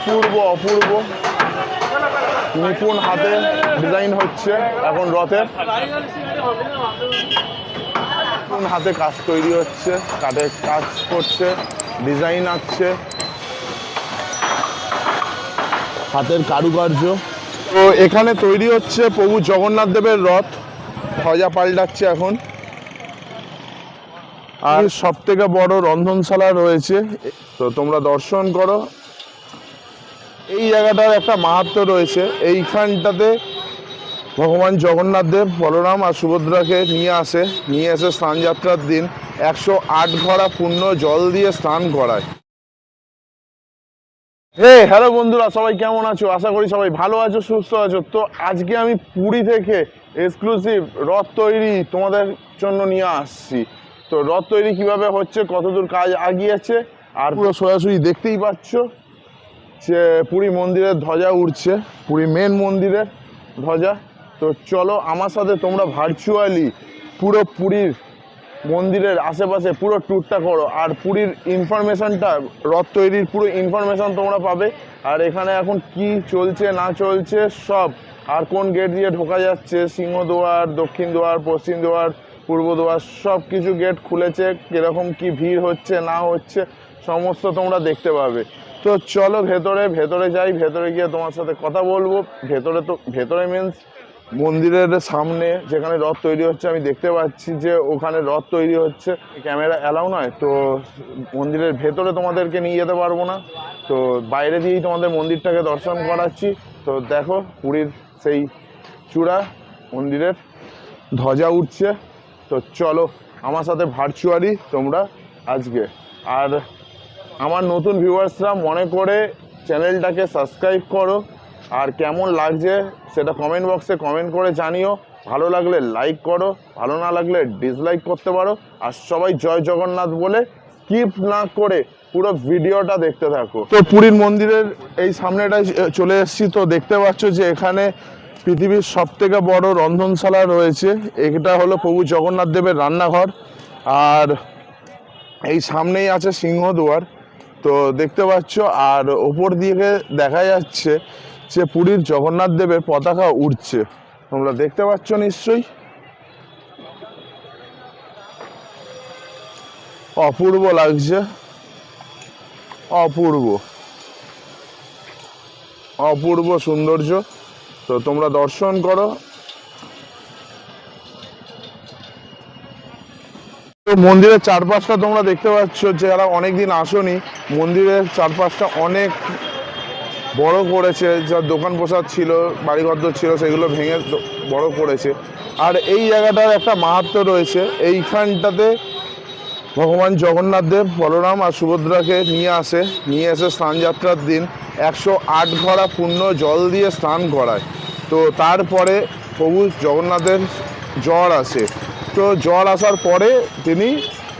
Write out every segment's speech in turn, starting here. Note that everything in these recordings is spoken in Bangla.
অপূর্ব অপূর্ব। নিপুণ হাতে ডিজাইন হচ্ছে এখন রথের। নিপুণ হাতে কাজ তৈরি হচ্ছে, কাঠে কাজ করছে ডিজাইন আসছে হাতের কারুকার্য। তো এখানে তৈরি হচ্ছে প্রভু জগন্নাথ দেবের রথ। ধ্বজা পাল্টাচ্ছে এখন। আর সব থেকে বড় রন্ধনশালা রয়েছে। তো তোমরা দর্শন করো। এই জায়গাটার একটা মাহাত্ম রয়েছে। এইখানটাতে ভগবান জগন্নাথ দেব, বলরাম আর সুভদ্রাকে নিয়ে আসে, নিয়ে এসে স্নানযাত্রার দিন একশো আট ঘড়া পূর্ণ জল দিয়ে স্নান করায়। হে, হ্যালো বন্ধুরা, সবাই কেমন আছো? আশা করি সবাই ভালো আছো, সুস্থ আছো। তো আজকে আমি পুরী থেকে এক্সক্লুসিভ রথ তৈরি তোমাদের জন্য নিয়ে আসছি। তো রথ তৈরি কীভাবে হচ্ছে, কতদূর কাজ আগিয়েছে আর পুরো সোজাসুজি দেখতেই পাচ্ছ। যে পুরী মন্দিরের ধ্বজা উঠছে পুরী মেন মন্দিরের ধ্বজা। তো চলো আমার সাথে তোমরা ভার্চুয়ালি পুরো পুরীর মন্দিরের আশেপাশে পুরো ট্যুরটা করো। আর পুরীর ইনফরমেশনটা রথ তৈরির পুরো ইনফরমেশন তোমরা পাবে। আর এখানে এখন কি চলছে, না চলছে, সব। আর কোন গেট দিয়ে ঢোকা যাচ্ছে সিংহদুয়ার দক্ষিণ দুয়ার, পশ্চিম দুয়ার, পূর্ব দুয়ার সব কিছু গেট খুলেছে। কীরকম কি ভিড় হচ্ছে, না হচ্ছে, সমস্ত তোমরা দেখতে পাবে। তো চলো ভেতরে ভেতরে যাই, ভেতরে গিয়ে তোমার সাথে কথা বলব। ভেতরে তো, ভেতরে মিন্স মন্দিরের সামনে যেখানে রথ তৈরি হচ্ছে, আমি দেখতে পাচ্ছি যে ওখানে রথ তৈরি হচ্ছে। ক্যামেরা অ্যালাউ নয়, তো মন্দিরের ভেতরে তোমাদেরকে নিয়ে যেতে পারব না। তো বাইরে দিয়েই তোমাদের মন্দিরটাকে দর্শন করাচ্ছি। তো দেখো, পুরীর সেই চূড়া মন্দিরের ধ্বজা উঠছে। তো চলো, আমার সাথে ভার্চুয়ালি তোমরা আজকে। আর আমার নতুন ভিউয়ার্সরা মনে করে চ্যানেলটাকে সাবস্ক্রাইব করো। আর কেমন লাগছে সেটা কমেন্ট বক্সে কমেন্ট করে জানিও। ভালো লাগলে লাইক করো, ভালো না লাগলে ডিসলাইক করতে পারো। আর সবাই জয় জগন্নাথ বলে স্কিপ না করে পুরো ভিডিওটা দেখতে থাকো। তো পুরীর মন্দিরের এই সামনেটায় চলে এসেছি। তো দেখতে পাচ্ছ যে এখানে পৃথিবীর সব থেকে বড় রন্ধনশালা রয়েছে। এটা হলো প্রভু জগন্নাথ দেবের রান্নাঘর। আর এই সামনেই আছে সিংহদুয়ার। তো দেখতে পাচ্ছ, আর ওপর দিকে দেখা যাচ্ছে যে পুরীর জগন্নাথ দেবের পতাকা উঠছে তোমরা দেখতে পাচ্ছ নিশ্চয়ই? অপূর্ব লাগছে। অপূর্ব। অপূর্ব সৌন্দর্য। তো তোমরা দর্শন করো। তো মন্দিরের চারপাশটা তোমরা দেখতে পাচ্ছ যারা অনেকদিন আসনি, মন্দিরের চারপাশটা অনেক বড় করেছে, যা দোকান প্রসাদ ছিল বাড়িঘর ছিল, সেগুলো ভেঙে বড় করেছে। আর এই জায়গাটার একটা মাহাত্ম রয়েছে, এইখানটাতে ভগবান জগন্নাথ দেব, বলরাম আর সুভদ্রাকে নিয়ে আসে, নিয়ে এসে স্নানযাত্রার দিন একশো আট ঘড়া পূর্ণ জল দিয়ে স্নান করায়। তো তারপরে প্রভু জগন্নাথের জ্বর আসে। তো জ্বর আসার পরে তিনি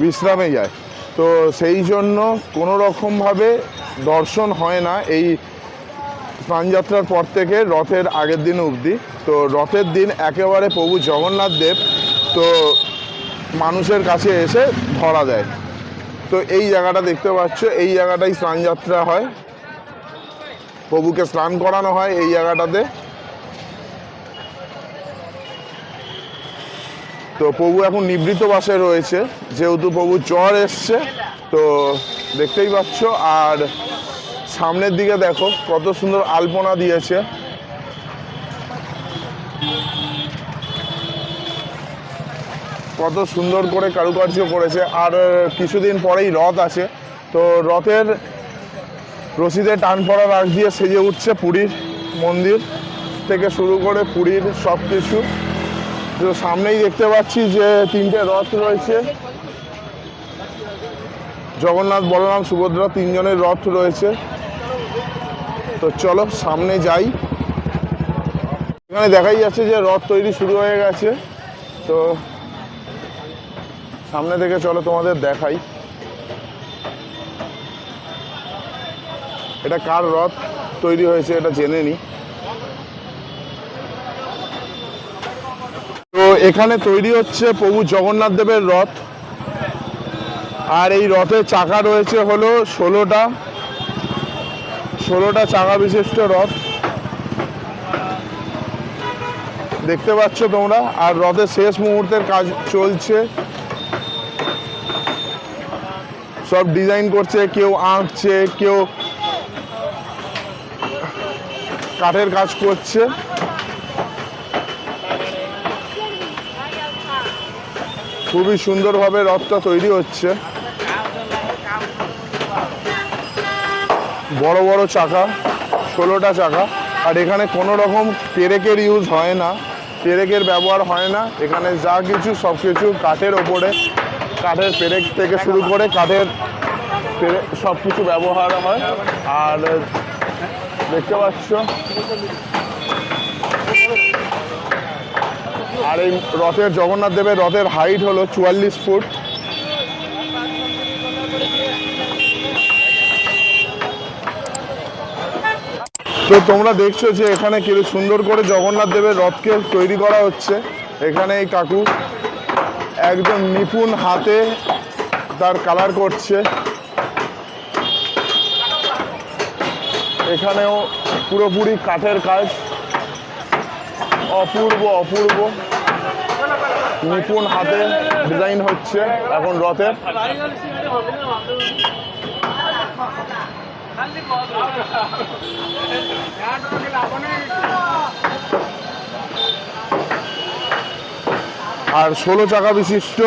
বিশ্রামে যায়। তো সেই জন্য কোনো রকমভাবে দর্শন হয় না এই স্নানযাত্রার পর থেকে রথের আগের দিন অবধি। তো রথের দিন একেবারে প্রভু জগন্নাথ দেব তো মানুষের কাছে এসে ধরা দেয়। তো এই জায়গাটা দেখতে পাচ্ছ, এই জায়গাটাই স্নানযাত্রা হয়। প্রভুকে স্নান করানো হয় এই জায়গাটাতে। তো প্রভু এখন নিবৃত বাসে রয়েছে, যেহেতু প্রভু জ্বর এসছে, তো দেখতেই পাচ্ছ, আর সামনের দিকে দেখো, কত সুন্দর আলপনা দিয়েছে। কত সুন্দর করে কারুকার্য করেছে, আর কিছুদিন পরেই রথ আছে, তো রথের রশিদে টান পড়ার আগ দিয়ে সেজে উঠছে পুরীর মন্দির থেকে শুরু করে পুরীর সব কিছু তো সামনেই দেখতে পাচ্ছি যে তিনটে রথ রয়েছে। জগন্নাথ, বলরাম, সুভদ্রা তিনজনের রথ রয়েছে। তো চলো সামনে যাই। এখানে দেখাই যাচ্ছে যে রথ তৈরি শুরু হয়ে গেছে। তো সামনে থেকে চলো তোমাদের দেখাই। এটা কার রথ তৈরি হয়েছে এটা জেনে নি। এখানে তৈরি হচ্ছে প্রভু জগন্নাথ দেবের রথ। আর এই রথের চাকা রয়েছে হলো ষোলোটা। ষোলোটা চাকা বিশিষ্ট রথ। দেখতে পাচ্ছ তোমরা? আর রথের শেষ মুহূর্তের কাজ চলছে। সব ডিজাইন করছে, কেউ আঁকছে, কেউ কাঠের কাজ করছে। খুবই সুন্দরভাবে রথটা তৈরি হচ্ছে। বড় বড় চাকা, ষোলোটা চাকা। আর এখানে কোনো রকম পেরেকের ইউজ হয় না। পেরেকের ব্যবহার হয় না। এখানে যা কিছু, সব কিছু কাঠের ওপরে, কাঠের পেরেক থেকে শুরু করে কাঠের সব কিছু ব্যবহার হয়। আর দেখতে পাচ্ছ আর এই রথের জগন্নাথ দেবের রথের হাইট হলো চুয়াল্লিশ ফুট। তো তোমরা দেখছ যে এখানে কি সুন্দর করে জগন্নাথ দেবের রথকে তৈরি করা হচ্ছে। এখানে এই কাকু একদম নিপুণ হাতে তার কালার করছে। এখানেও পুরোপুরি কাঠের কাজ। অপূর্ব অপূর্ব। নিপুণ হাতে ডিজাইন হচ্ছে এখন রথের আর ষোলো চাকা বিশিষ্ট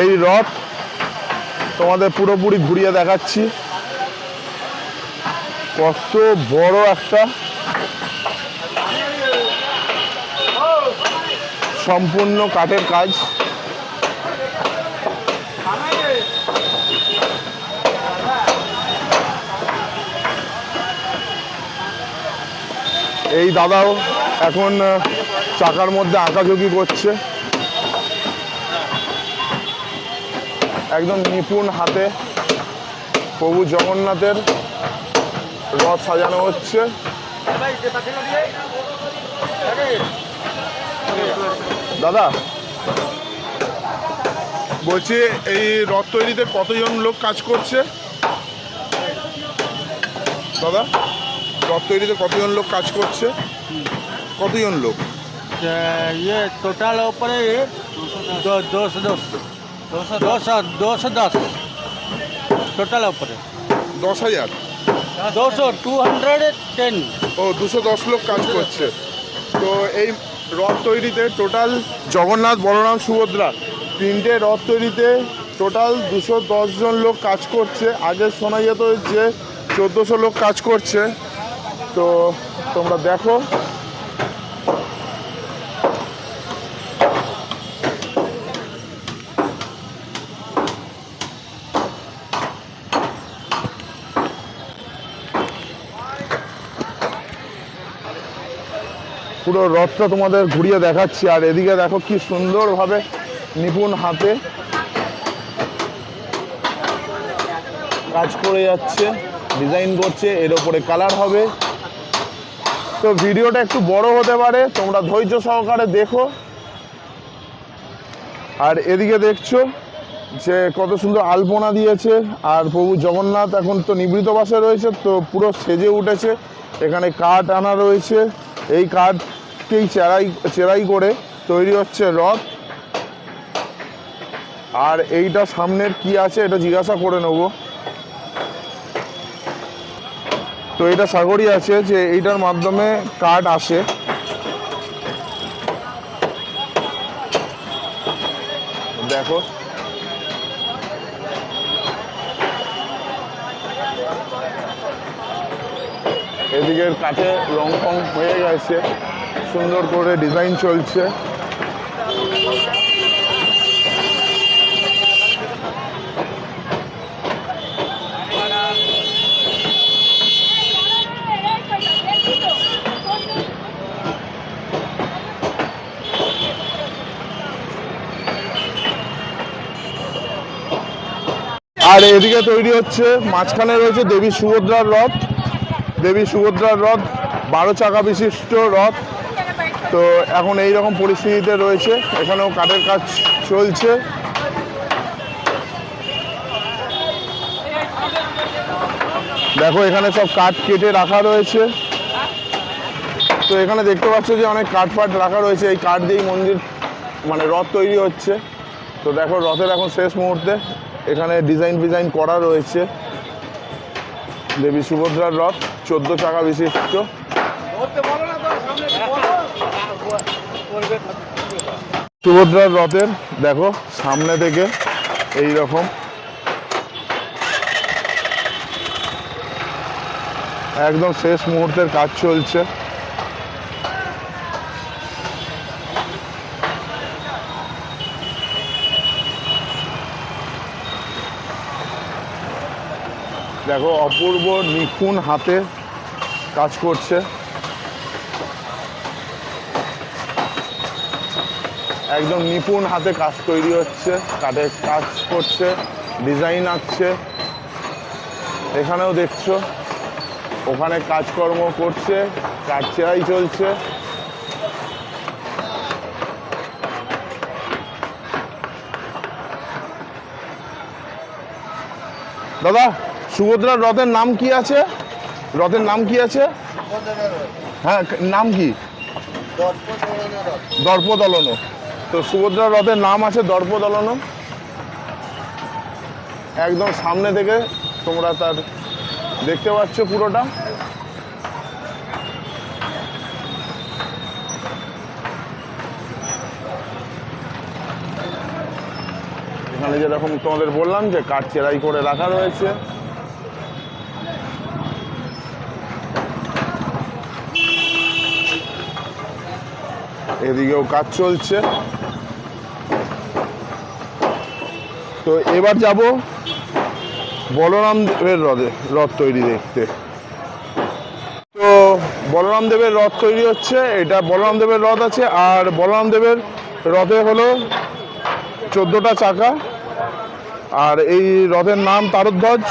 এই রথ তোমাদের পুরোপুরি ঘুরিয়ে দেখাচ্ছি। কত বড় একটা সম্পূর্ণ কাঠের কাজ। এই দাদাও এখন চাকার মধ্যে আঁকাঝুঁকি করছে। একদম নিপুণ হাতে প্রভু জগন্নাথের রথ সাজানো হচ্ছে। দাদা বলছি এই রথ তৈরিতে কতজন লোক কাজ করছে দাদা রথ তৈরিতে কতজন লোক কাজ করছে কতজন লোক ইয়ে টোটাল ওপরে দুশো দশ দশ দুশো দশ টোটাল ওপরে দশ হাজার দুশো টু হান্ড্রেড টেন ও দুশো দশ লোক কাজ করছে তো এই রথ তৈরিতে টোটাল জগন্নাথ, বলরাম, সুভদ্রা। তিনটে রথ তৈরিতে টোটাল দুশো জন লোক কাজ করছে। আগে শোনা যেত যে চোদ্দোশো লোক কাজ করছে। তো তোমরা দেখো পুরো রথটা তোমাদের ঘুরিয়ে দেখাচ্ছি, আর এদিকে দেখো কি সুন্দরভাবে নিপুণ হাতে কাজ করে যাচ্ছে ডিজাইন করছে, এর ওপরে কালার হবে। তো ভিডিওটা একটু বড় হতে পারে, তোমরা ধৈর্য সহকারে দেখো। আর এদিকে দেখছ যে কত সুন্দর আলপনা দিয়েছে, আর প্রভু জগন্নাথ এখন তো নিবৃত বাসে রয়েছে, তো পুরো সেজে উঠেছে। এখানে কাঠ আনা রয়েছে, এই কাঠকেই চেরাই চেরাই করে তৈরি হচ্ছে রথ। আর এইটা সামনের কি আছে এটা জিজ্ঞাসা করে নেব। তো এটা সাগরই আছে যে এইটার মাধ্যমে কাঠ আসে। দেখো। এদিকের কাঠে রং ফং হয়ে গেছে। সুন্দর করে ডিজাইন চলছে। আর এদিকে তৈরি হচ্ছে, মাঝখানে রয়েছে দেবী সুভদ্রার রথ। দেবী সুভদ্রার রথ, বারো চাকা বিশিষ্ট রথ। তো এখন এই রকম পরিস্থিতিতে রয়েছে। এখানেও কাঠের কাজ চলছে। দেখো, এখানে সব কাঠ কেটে রাখা রয়েছে। তো এখানে দেখতে পাচ্ছ যে অনেক কাঠ ফাট রাখা রয়েছে। এই কাঠ দিয়েই মন্দির মানে রথ তৈরি হচ্ছে। তো দেখো, রথের এখন শেষ মুহূর্তে। এখানে ডিজাইন ফিজাইন করা রয়েছে। দেবী সুভদ্রার রথ, চোদ্দ চাকা বিশিষ্ট। সুভদ্রার রথের, দেখো, সামনে থেকে এই রকম একদম শেষ মুহূর্তের কাজ চলছে। দেখো, অপূর্ব নিপুণ হাতে কাজ করছে। একদম নিপুণ হাতে কাজ তৈরি হচ্ছে কাঠের কাজ করছে ডিজাইন আঁকছে। এখানেও দেখছ ওখানে কাজকর্ম করছে কাজ চেরাই চলছে। দাদা সুভদ্রার রথের নাম কি আছে? রথের নাম কি আছে? হ্যাঁ নাম কি? দর্পদলন তো সুভদ্রার রথের নাম আছে দর্পদলন একদম সামনে থেকে তোমরা তার দেখতে পাচ্ছ পুরোটা। এখানে যেরকম তোমাদের বললাম যে কাঠ চেরাই করে রাখা রয়েছে। এদিকেও কাজ চলছে। তো এবার যাব বলরাম দেবের রথে রথ তৈরি দেখতে। তো বলরাম দেবের রথ তৈরি হচ্ছে, এটা বলরাম দেবের রথ আছে, আর বলরাম দেবের রথে হলো চোদ্দোটা চাকা। আর এই রথের নাম তারধ্বজ।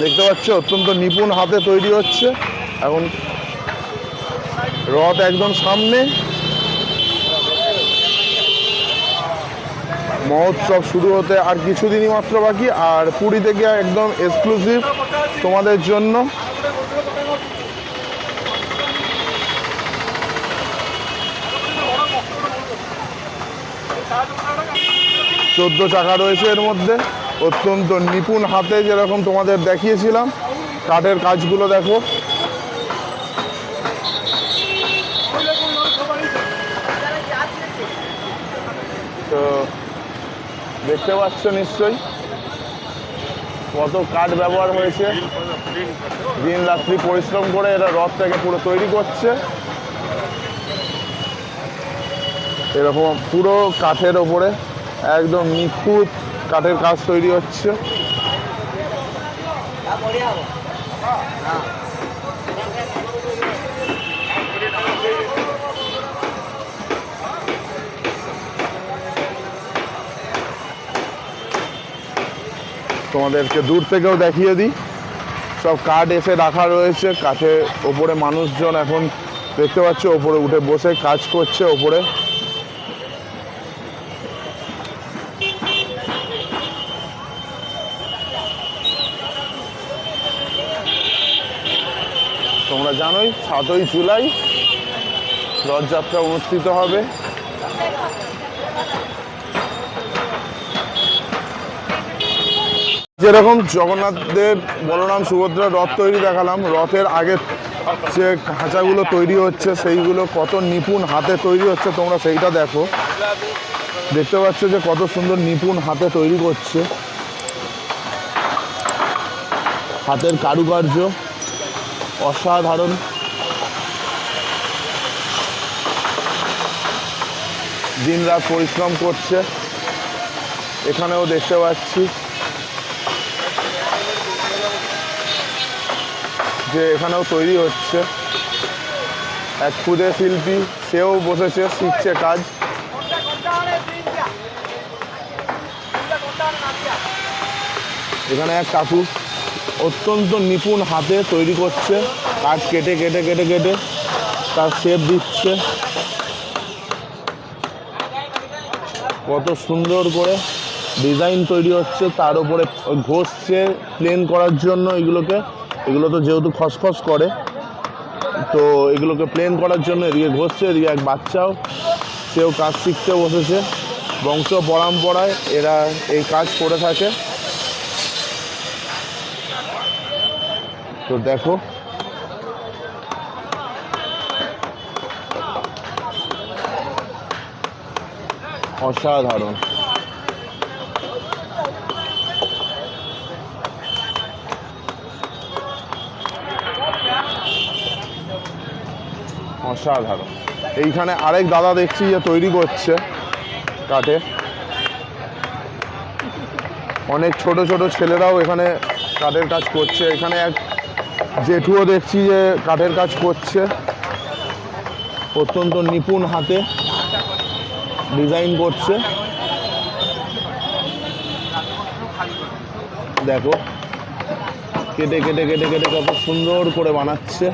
দেখতে পাচ্ছ, অত্যন্ত নিপুণ হাতে তৈরি হচ্ছে। এখন রথ একদম সামনে। মহোৎসব শুরু হতে আর কিছুদিনই মাত্র বাকি, আর পুরী থেকে একদম এক্সক্লুসিভ তোমাদের জন্য। চোদ্দ চাকা রয়েছে এর মধ্যে। অত্যন্ত নিপুণ হাতে যেরকম তোমাদের দেখিয়েছিলাম, কাঠের কাজগুলো দেখো। তো দেখতে পাচ্ছ নিশ্চয়ই। কত কাঠ ব্যবহার হয়েছে। দিন রাত্রি পরিশ্রম করে এরা রথটাকে পুরো তৈরি করছে। এরকম পুরো কাঠের ওপরে একদম নিখুঁত কাঠের কাজ তৈরি হচ্ছে। তোমাদেরকে দূর থেকেও দেখিয়ে দিই। সব কাঠ এসে রাখা রয়েছে কাঠের ওপরে মানুষজন এখন দেখতে পাচ্ছ, ওপরে উঠে বসে কাজ করছে ওপরে। তোমরা জানোই, সাতই জুলাই রথযাত্রা অনুষ্ঠিত হবে। যেরকম জগন্নাথ দেব বলরাম সুভদ্রা রথ তৈরি দেখালাম, রথের আগে যে খাঁচাগুলো তৈরি হচ্ছে, সেইগুলো কত নিপুণ হাতে তৈরি হচ্ছে, তোমরা সেইটা দেখো। দেখতে পাচ্ছ যে কত সুন্দর নিপুণ হাতে তৈরি করছে। হাতের কারুকার্য অসাধারণ। দিন রাত পরিশ্রম করছে। এখানেও দেখতে পাচ্ছি। যে এখানেও তৈরি হচ্ছে। এক ক্ষুদে শিল্পী, সেও বসেছে, শিখছে কাজ। এখানে এক কাকু অত্যন্ত নিপুণ হাতে তৈরি করছে। কাঠ কেটে কেটে কেটে কেটে তার শেপ দিচ্ছে। কত সুন্দর করে ডিজাইন তৈরি হচ্ছে। তার উপরে ঘষছে প্লেন করার জন্য এগুলোকে। এগুলো তো যেহেতু খসখস করে, তো এগুলোকে প্লেন করার জন্য এদিকে ঘষছে, এদিকে এক বাচ্চাও, সেও কাজ শিখতে বসেছে। বংশ পরম্পরায় এরা এই কাজ করে থাকে। তো দেখো। অসাধারণ। অসাধারণ। এইখানে আরেক দাদা দেখছি যে তৈরি করছে কাঠে। অনেক ছোট ছোট ছেলেরাও এখানে কাঠের কাজ করছে। এখানে এক জেঠুও দেখছি যে কাঠের কাজ করছে। অত্যন্ত নিপুণ হাতে ডিজাইন করছে। দেখো, কেটে কেটে কেটে কেটে কত সুন্দর করে বানাচ্ছে।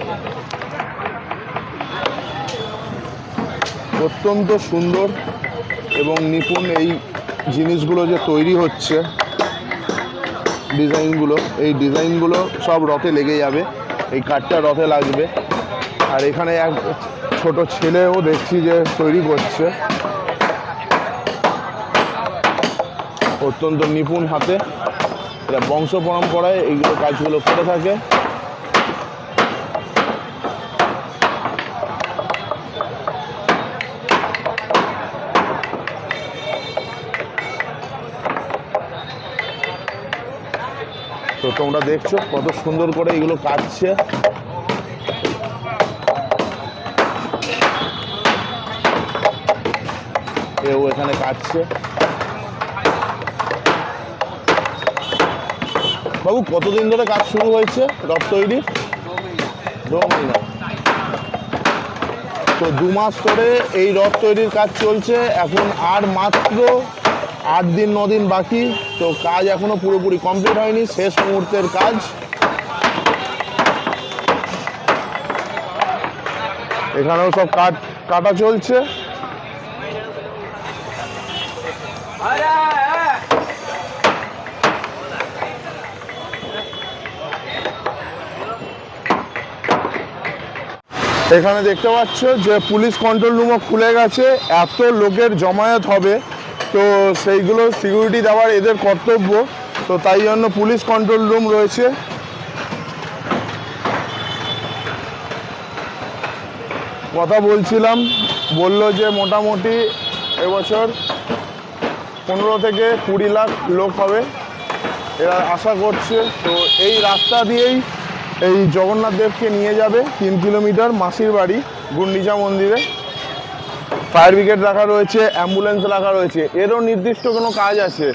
অত্যন্ত সুন্দর এবং নিপুণ এই জিনিসগুলো যে তৈরি হচ্ছে, ডিজাইনগুলো, এই ডিজাইনগুলো সব রথে লেগে যাবে, এই কাঠটা রথে লাগবে। আর এখানে এক ছোট ছেলেও দেখছি যে তৈরি করছে। অত্যন্ত নিপুণ হাতে। এরা বংশ পরম্পরায় এইগুলো কাজগুলো করে থাকে। তোমরা দেখছ কত সুন্দর করে এগুলো কাটছে। কেউ এখানে কাটছে। বাবু, কতদিন ধরে কাজ শুরু হয়েছে রথ তৈরি? তো দু মাস ধরে এই রথ তৈরির কাজ চলছে। এখন আর মাত্র আট দিন, ন দিন বাকি। তো কাজ এখনও পুরোপুরি কমপ্লিট হয়নি, শেষ মুহূর্তের কাজ। এখানেও সব কাট কাটা চলছে। এখানে দেখতে পাচ্ছ যে পুলিশ কন্ট্রোল রুমও খুলে গেছে। এত লোকের জমায়েত হবে। তো সেইগুলো সিকিউরিটি দেওয়ার এদের কর্তব্য। তো তাই জন্য পুলিশ কন্ট্রোল রুম রয়েছে। কথা বলছিলাম, বলল যে মোটামুটি এবছর পনেরো থেকে কুড়ি লাখ লোক হবে। এরা আশা করছে, তো এই রাস্তা দিয়েই এই জগন্নাথ দেবকে নিয়ে যাবে তিন কিলোমিটার মাসির বাড়ি, গুন্ডিচা মন্দিরে। ফায়ার ব্রিগেড রাখা রয়েছে, অ্যাম্বুলেন্স রাখা রয়েছে। এরও নির্দিষ্ট কোনো কাজ আছে।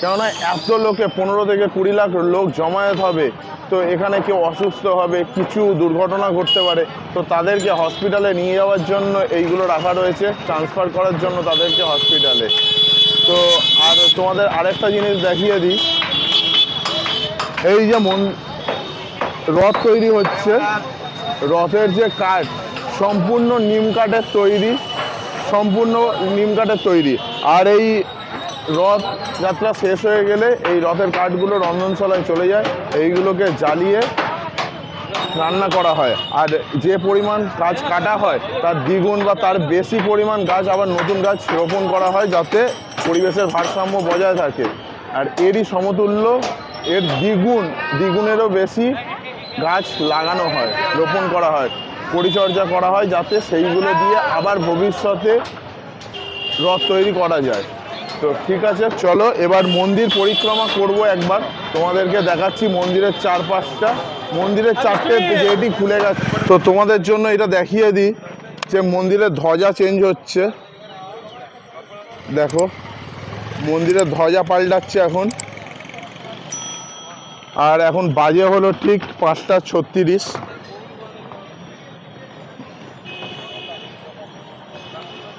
কেননা এত লোকে, পনেরো থেকে কুড়ি লাখ লোক জমায়েত হবে, তো এখানে কেউ অসুস্থ হবে, কিছু দুর্ঘটনা ঘটতে পারে, তো তাদেরকে হসপিটালে নিয়ে যাওয়ার জন্য এইগুলো রাখা রয়েছে ট্রান্সফার করার জন্য তাদেরকে হসপিটালে তো আর তোমাদের আরেকটা জিনিস দেখিয়ে দিই। এই যে মন, রথ তৈরি হচ্ছে। রথের যে কাঠ, সম্পূর্ণ নিম কাঠের তৈরি। সম্পূর্ণ নিম কাঠের তৈরি। আর এই রথ যাত্রা শেষ হয়ে গেলে এই রথের কাঠগুলো রন্ধনশালায় চলে যায়। এইগুলোকে জ্বালিয়ে রান্না করা হয়। আর যে পরিমাণ গাছ কাটা হয়, তার দ্বিগুণ বা তার বেশি পরিমাণ গাছ আবার নতুন গাছ রোপণ করা হয় যাতে পরিবেশের ভারসাম্য বজায় থাকে। আর এরই সমতুল্য, এর দ্বিগুণ, দ্বিগুণেরও বেশি গাছ লাগানো হয়, রোপণ করা হয়। পরিচর্যা করা হয় যাতে সেইগুলো দিয়ে আবার ভবিষ্যতে রথ তৈরি করা যায়। তো ঠিক আছে চলো এবার মন্দির পরিক্রমা করব একবার। তোমাদেরকে দেখাচ্ছি মন্দিরের চারপাশটা। মন্দিরের চারটে গেটই খুলে গেছে। তো তোমাদের জন্য এটা দেখিয়ে দিই যে মন্দিরের ধ্বজা চেঞ্জ হচ্ছে। দেখো মন্দিরের ধ্বজা পাল্টাচ্ছে এখন। আর এখন বাজে হলো ঠিক পাঁচটা ছত্রিশ।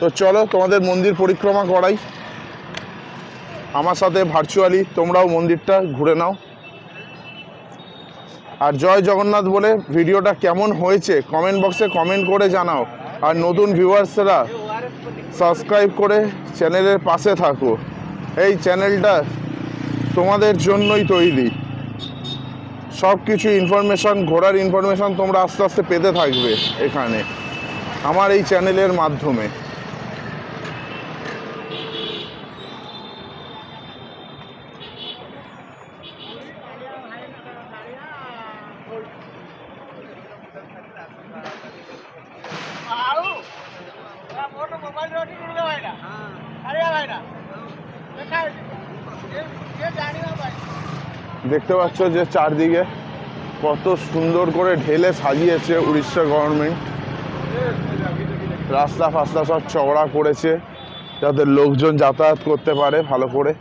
তো চলো তোমাদের মন্দির পরিক্রমা করাই। আমার সাথে ভার্চুয়ালি তোমরাও মন্দিরটা ঘুরে নাও। আর জয় জগন্নাথ বলে ভিডিওটা কেমন হয়েছে কমেন্ট বক্সে কমেন্ট করে জানাও। আর নতুন ভিউয়ার্সরা সাবস্ক্রাইব করে চ্যানেলের পাশে থাকো। এই চ্যানেলটা তোমাদের জন্যই তৈরি। সব কিছু ইনফরমেশন ঘোরার ইনফরমেশন তোমরা আস্তে আস্তে পেতে থাকবে এখানে। আমার এই চ্যানেলের মাধ্যমে। দেখতে পাচ্ছ যে চারদিকে কত সুন্দর করে ঢেলে সাজিয়েছে উড়িষ্যা গভর্নমেন্ট রাস্তা ফাস্তা সব চওড়া করেছে, যাতে লোকজন যাতায়াত করতে পারে ভালো করে।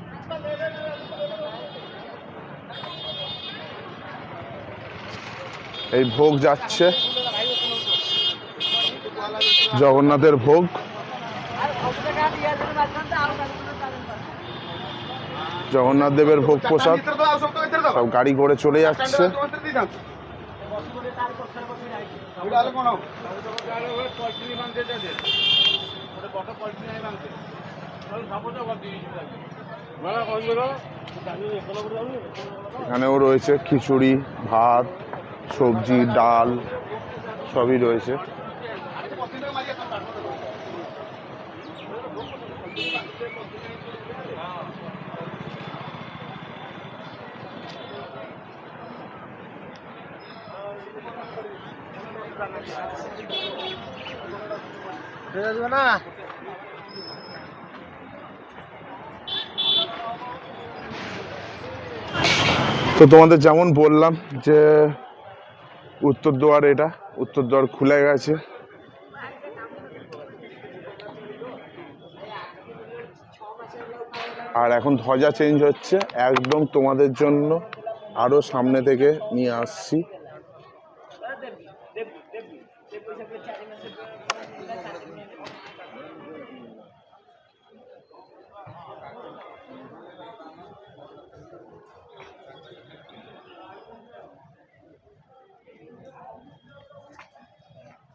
এই ভোগ যাচ্ছে, জগন্নাথের ভোগ। জগন্নাথ দেবের ভোগ প্রসাদ। সব গাড়ি করে চলে যাচ্ছে। এখানেও রয়েছে খিচুড়ি ভাত সবজি ডাল সবই রয়েছে না তো তোমাদের যেমন বললাম যে উত্তর দুয়ার এটা, উত্তর দুয়ার খুলে গেছে। আর এখন ধ্বজা চেঞ্জ হচ্ছে, একদম তোমাদের জন্য আরও সামনে থেকে নিয়ে আসছি।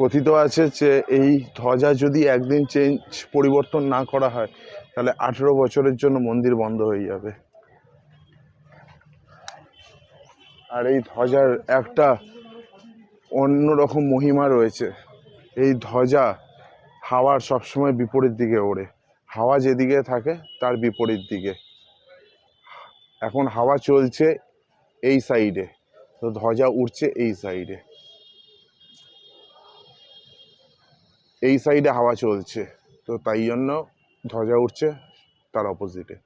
কথিত আছে যে এই ধ্বজা যদি একদিন চেঞ্জ পরিবর্তন না করা হয়, তাহলে আঠেরো বছরের জন্য মন্দির বন্ধ হয়ে যাবে। আর এই ধ্বজার একটা অন্যরকম মহিমা রয়েছে। এই ধ্বজা হাওয়ার সবসময় বিপরীত দিকে ওড়ে। হাওয়া যেদিকে থাকে, তার বিপরীত দিকে। এখন হাওয়া চলছে এই সাইডে তো ধ্বজা উঠছে এই সাইডে এই সাইডে হাওয়া চলছে। তো তাই জন্য ধ্বজা উঠছে তার অপোজিটে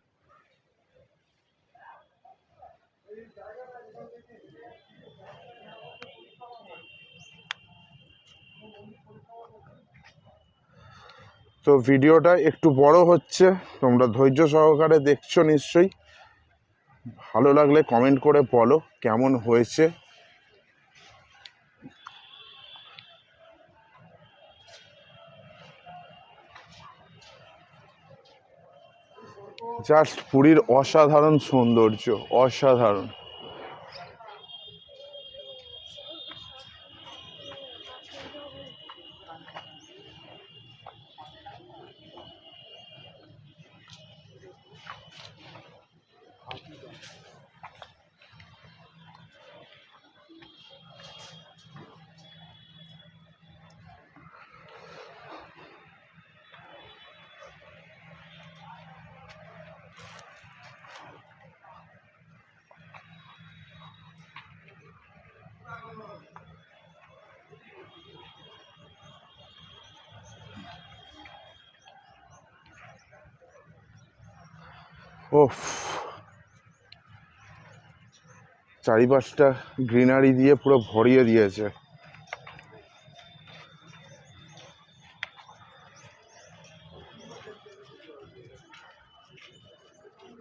তো ভিডিওটা একটু বড় হচ্ছে, তোমরা ধৈর্য সহকারে দেখছ নিশ্চয়ই। ভালো লাগলে কমেন্ট করে বলো, কেমন হয়েছে জাস্ট পুরীর অসাধারণ সৌন্দর্য অসাধারণ। ওফ। চারিপাশটা গ্রিনারি দিয়ে পুরো ভরিয়ে দিয়েছে।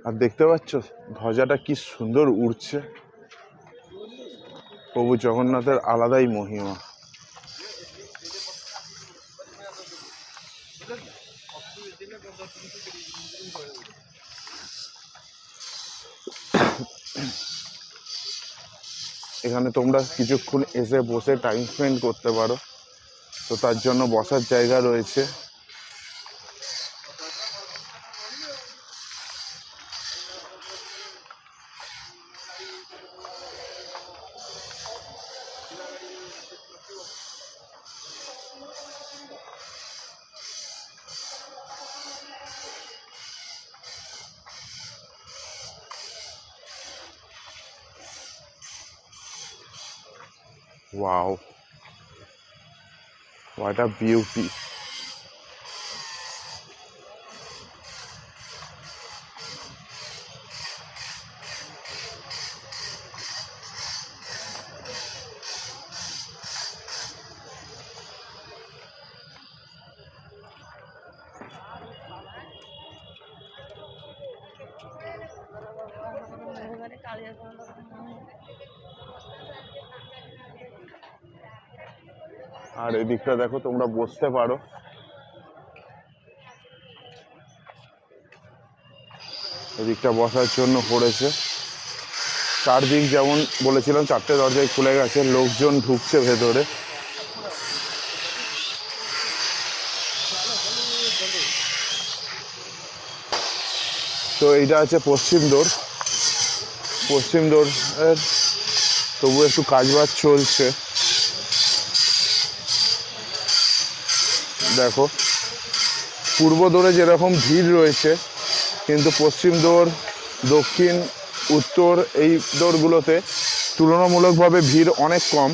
আর দেখতে পাচ্ছ, ধ্বজাটা কি সুন্দর উড়ছে। প্রভু জগন্নাথের আলাদাই মহিমা। এখানে তোমরা কিছুক্ষণ এসে বসে টাইম স্পেন্ড করতে পারো। তো তার জন্য বসার জায়গা রয়েছে। Wow. What a beauty. আর এদিকটা দেখো, তোমরা বসতে পারো। এদিকটা বসার জন্য পড়েছে। চারদিক যেমন বলেছিলাম, চারটে দরজায় খুলে গেছে, লোকজন ঢুকছে ভেতরে। তো এইটা আছে পশ্চিম দোর। পশ্চিম দোর তবু একটু কাজবাজ চলছে। দেখো, পূর্ব দোরে যেরকম ভিড় রয়েছে, কিন্তু পশ্চিম দোর দক্ষিণ, উত্তর এই দৌড়গুলোতে তুলনামূলকভাবে ভিড় অনেক কম।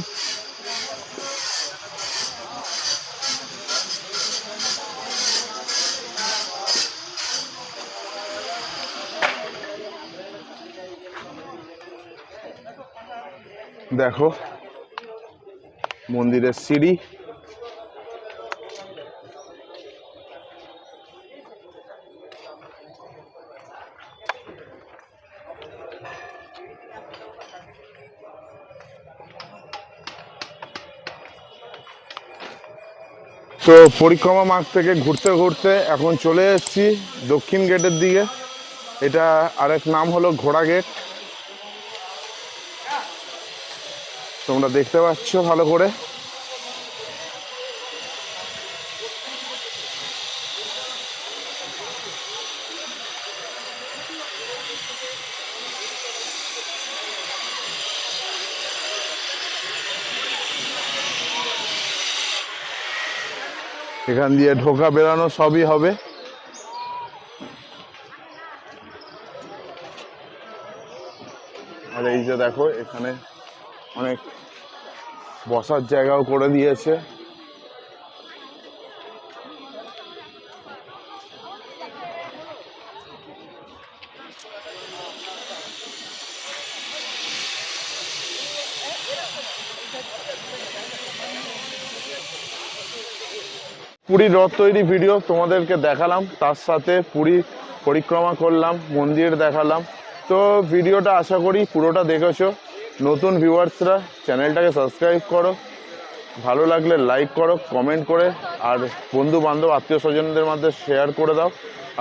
দেখো, মন্দিরের সিঁড়ি তো পরিক্রমা মার্গ থেকে ঘুরতে ঘুরতে এখন চলে এসেছি দক্ষিণ গেটের দিকে। এটা আরেক নাম হলো ঘোড়া গেট। তোমরা দেখতে পাচ্ছ ভালো করে। এখান দিয়ে ঢোকা বেরানো সবই হবে। আর এই যে দেখো, এখানে অনেক বসার জায়গাও করে দিয়েছে। পুরীর রথ তৈরি ভিডিও তোমাদেরকে দেখালাম, তার সাথে পুরী পরিক্রমা করলাম, মন্দির দেখালাম। তো ভিডিওটা আশা করি পুরোটা দেখেছ। নতুন ভিউয়ার্সরা চ্যানেলটাকে সাবস্ক্রাইব করো। ভালো লাগলে লাইক করো কমেন্ট করে, আর বন্ধু বান্ধব আত্মীয় স্বজনদের মধ্যে শেয়ার করে দাও,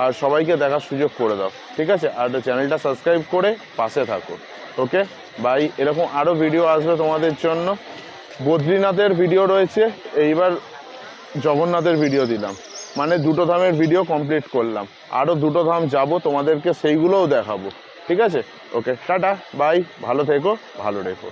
আর সবাইকে দেখার সুযোগ করে দাও। ঠিক আছে? আর চ্যানেলটা সাবস্ক্রাইব করে পাশে থাকো। ওকে বাই এরকম আরও ভিডিও আসবে তোমাদের জন্য। বদ্রীনাথের ভিডিও রয়েছে। এইবার জগন্নাথের ভিডিও দিলাম। মানে দুটো ধামের ভিডিও কমপ্লিট করলাম। আরও দুটো ধাম যাব, তোমাদেরকে সেইগুলোও দেখাবো। ঠিক আছে? ওকে টাটা বাই ভালো থেকো, ভালো রেখো।